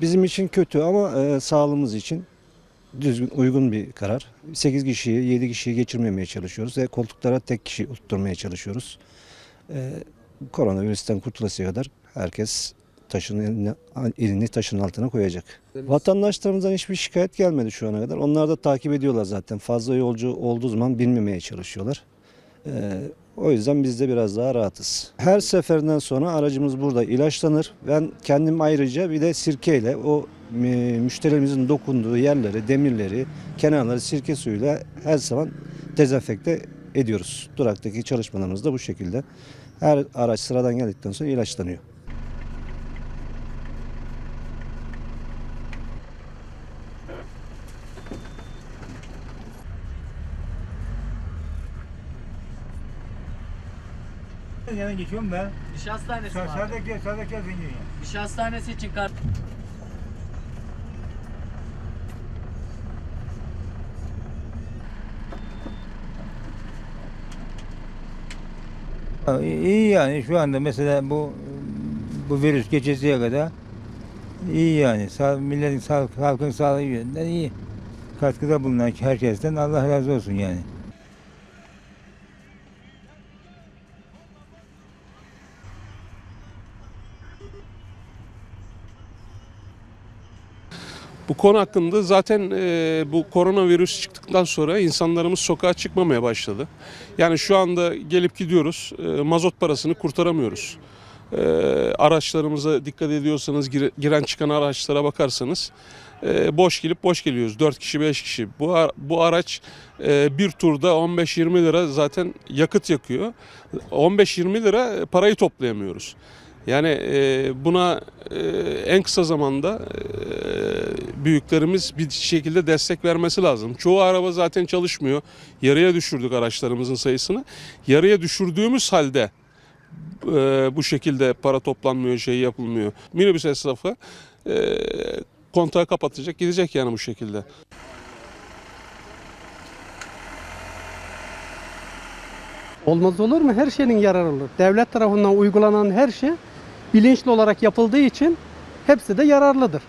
bizim için kötü ama e, sağlığımız için düzgün, uygun bir karar. 8 kişiyi, 7 kişiyi geçirmemeye çalışıyoruz ve koltuklara tek kişi oturtmaya çalışıyoruz. E, koronavirüsten kurtulasıya kadar herkes taşın eline, elini taşın altına koyacak. Vatandaşlarımızdan hiçbir şikayet gelmedi şu ana kadar. Onlar da takip ediyorlar zaten. Fazla yolcu olduğu zaman binmemeye çalışıyorlar. Ee, o yüzden biz de biraz daha rahatız. Her seferinden sonra aracımız burada ilaçlanır. Ben kendim ayrıca bir de sirkeyle o müşterilerimizin dokunduğu yerleri, demirleri, kenarları sirke suyuyla her zaman dezenfekte ediyoruz. Duraktaki çalışmalarımız da bu şekilde. Her araç sıradan geldikten sonra ilaçlanıyor. Yana geçiyorum ben. Diş hastanesi mi abi? Gel, sağdaki gel zincirine. Diş hastanesi için kart. Ha, İyi yani şu anda mesela bu bu virüs geçesiye kadar iyi yani. Sağ, milletin sağlık, halkın sağlığı yönünden iyi. Katkıda bulunan herkesten Allah razı olsun yani. Bu konu hakkında zaten e, bu koronavirüs çıktıktan sonra insanlarımız sokağa çıkmamaya başladı. Yani şu anda gelip gidiyoruz, e, mazot parasını kurtaramıyoruz. E, araçlarımıza dikkat ediyorsanız, gire- giren çıkan araçlara bakarsanız e, boş gelip boş geliyoruz. 4 kişi, 5 kişi. Bu, bu araç e, bir turda 15-20 lira zaten yakıt yakıyor. 15-20 lira parayı toplayamıyoruz. Yani e, buna e, en kısa zamanda e, büyüklerimiz bir şekilde destek vermesi lazım. Çoğu araba zaten çalışmıyor. Yarıya düşürdük araçlarımızın sayısını. Yarıya düşürdüğümüz halde e, bu şekilde para toplanmıyor, şey yapılmıyor. Minibüs esnafı e, kontağı kapatacak, gidecek yani bu şekilde. Olmaz olur mu? Her şeyin yararı olur. Devlet tarafından uygulanan her şey bilinçli olarak yapıldığı için hepsi de yararlıdır.